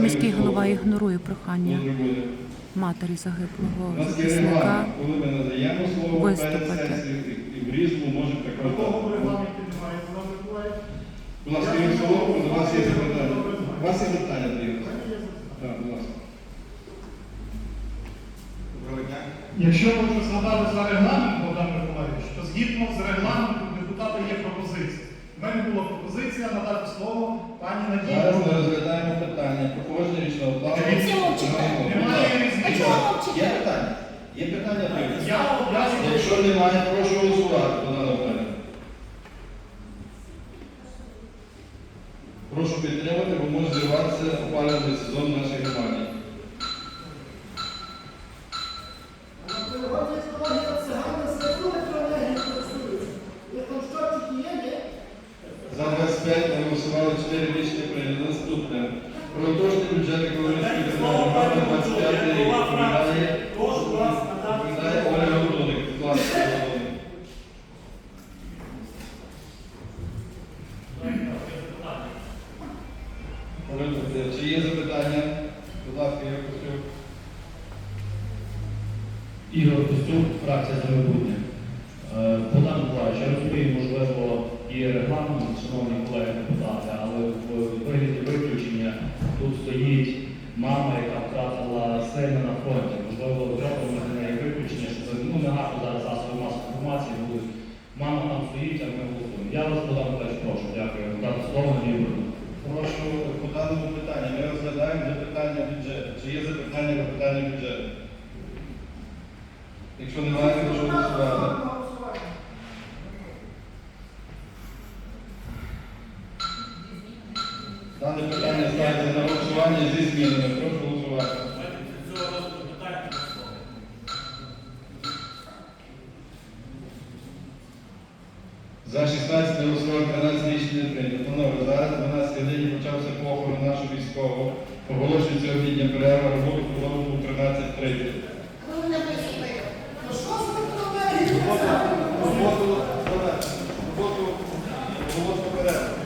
Міський голова ігнорує прохання матері У загиблого нас є захисника. регламент, коли ми надаємо слово перед виступити. Будь ласка, Ігор Соломко, до вас є запитання. У вас є запитання, Андрій? Так. Так, будь ласка. Доброго дня. Якщо ви вже згадали за регламент, Богдан Миколаївич, то згідно з регламентом депутата є пропозиція. У мене була пропозиція надати слово пані Надії. Зараз ми розглядаємо питання проходження річного плану. Мовчите. Немає А різниці. чого мовчите? Є питання? Є питання? Я, я, Якщо немає, прошу голосувати, Богдана Михайлівна. Прошу підтримати, бо може зірватися опалювальний сезон в нашій громаді. За-24 Рішення прийнято. Наступне. Про Проточний бюджет Ковальської державної 25. Відповідає Чи є запитання? Будь ласка, я прошу. Ігор Костюк, фракція «За майбутнє». Подам Розумію, можливо, і регламент, шановні колеги депутати, але в вигляді виключення тут стоїть мама, яка втратила сина на фронті. Можливо, зробимо для неї виключення, щоб ну, не гарно зараз засоби масової інформації будуть. Мама там стоїть, а ми голосуємо. Я вас, Богдан Миколаївич, прошу, дякую. Дати слово на Прошу по даному питанню. Ми розглядаємо запитання бюджету. Чи є запитання до питання бюджету? Якщо немає, прошу голосувати. Дане питання ставиться на голосування зі змінами. Прошу голосувати. За 16 голосував 13 рішень не прийнято. Панове, зараз 12 годині почався похорон нашого військового. Оголошується обідня перерва, роботу у 13.30. Роботу, роботу, роботу перерву.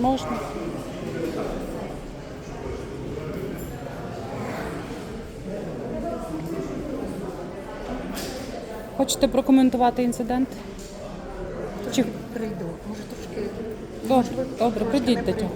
Можна. Хочете прокоментувати інцидент? Чи Прийду. Може трошки. добре, добре, прийдіть до.